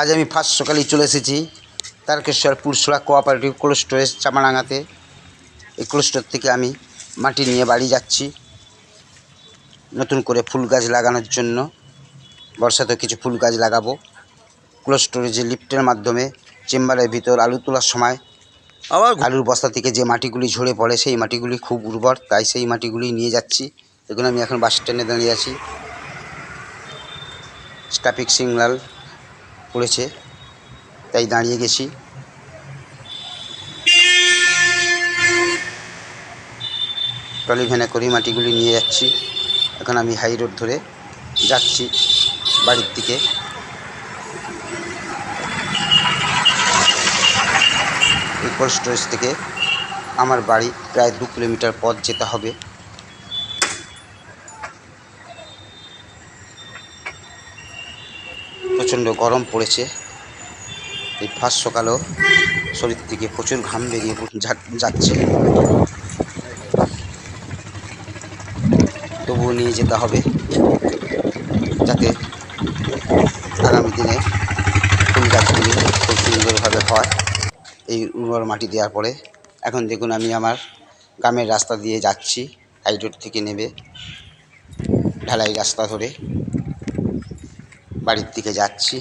আজ আমি ফার্স্ট সকালেই চলে এসেছি Tarakeswar Pursura cooperative cold storage চামারাঙাতে এই কোল্ড স্টোর থেকে আমি মাটি নিয়ে বাড়ি যাচ্ছি নতুন করে ফুল গাছ লাগানোর জন্য। বর্ষাতে কিছু ফুল গাছ লাগাবো। কোল্ড স্টোরেজে লিফটের মাধ্যমে চেম্বারের ভিতর আলু তোলার সময় আবার আলুর বস্তা থেকে যে মাটিগুলি ঝরে পড়ে সেই মাটিগুলি খুব উর্বর তাই সেই মাটিগুলি নিয়ে যাচ্ছি। দেখুন আমি এখন বাস স্ট্যান্ডে দাঁড়িয়ে আছি। ট্রাফিক সিগন্যাল পড়েছে, তাই দাঁড়িয়ে গেছি। ট্রলি ভ্যানে করে মাটিগুলি নিয়ে যাচ্ছি। এখন আমি হাই রোড ধরে যাচ্ছি বাড়ির দিকে। কোল্ড স্টোরেজ থেকে আমার বাড়ি প্রায় দু কিলোমিটার পথ যেতে হবে। প্রচণ্ড গরম পড়েছে। এই ফার্স্ট সকালেও শরীর থেকে প্রচুর ঘাম বেরিয়ে যাচ্ছে। তবুও নিয়ে যেতে হবে যাতে আগামী দিনে ফুল গাছগুলি খুব সুন্দরভাবে হয়। এই উর্বর মাটি দেওয়ার পরে এখন দেখুন আমি আমার গ্রামের রাস্তা দিয়ে যাচ্ছি হাই রোড থেকে নেবে ঢালাই রাস্তা ধরে। বাড়ির দিকে যাচ্ছি।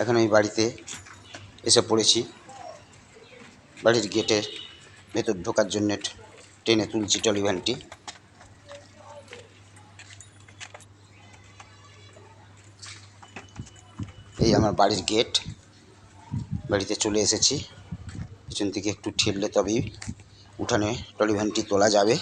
এখন আমি বাড়িতে এসে পড়েছি। বাড়ির গেটের ভেতর ঢোকার জন্য টেনে তুলছি টলিভ্যানটি। এই আমার বাড়ির গেট। বাড়িতে চলে এসেছি। পিছন থেকে একটু ঠেললে তবেই উঠানে টলিভ্যানটি তোলা যাবে।